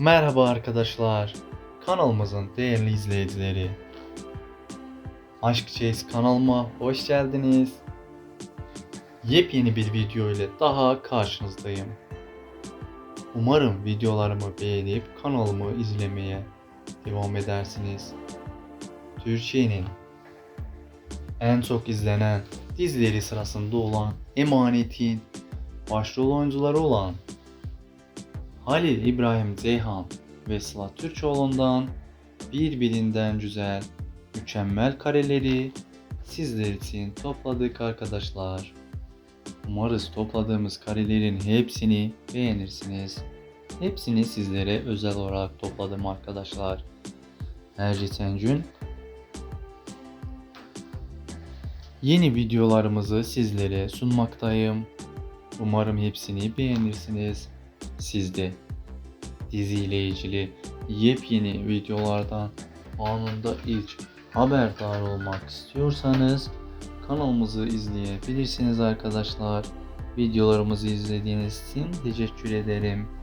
Merhaba arkadaşlar. Kanalımızın değerli izleyicileri. Aşk Chase kanalıma hoş geldiniz. Yepyeni bir video ile daha karşınızdayım. Umarım videolarımı beğenip kanalımı izlemeye devam edersiniz. Türkiye'nin en çok izlenen dizileri sırasında olan Emanet'in başrol oyuncuları olan Halil İbrahim Ceyhan ve Sıla Türkoğlu'ndan birbirinden güzel, mükemmel kareleri sizler için topladık arkadaşlar. Umarız topladığımız karelerin hepsini beğenirsiniz. Hepsini sizlere özel olarak topladım arkadaşlar. Her geçen gün yeni videolarımızı sizlere sunmaktayım. Umarım hepsini beğenirsiniz. Siz de diziyle ilgili yepyeni videolardan anında ilk haberdar olmak istiyorsanız kanalımızı izleyebilirsiniz arkadaşlar. Videolarımızı izlediğiniz için teşekkür ederim.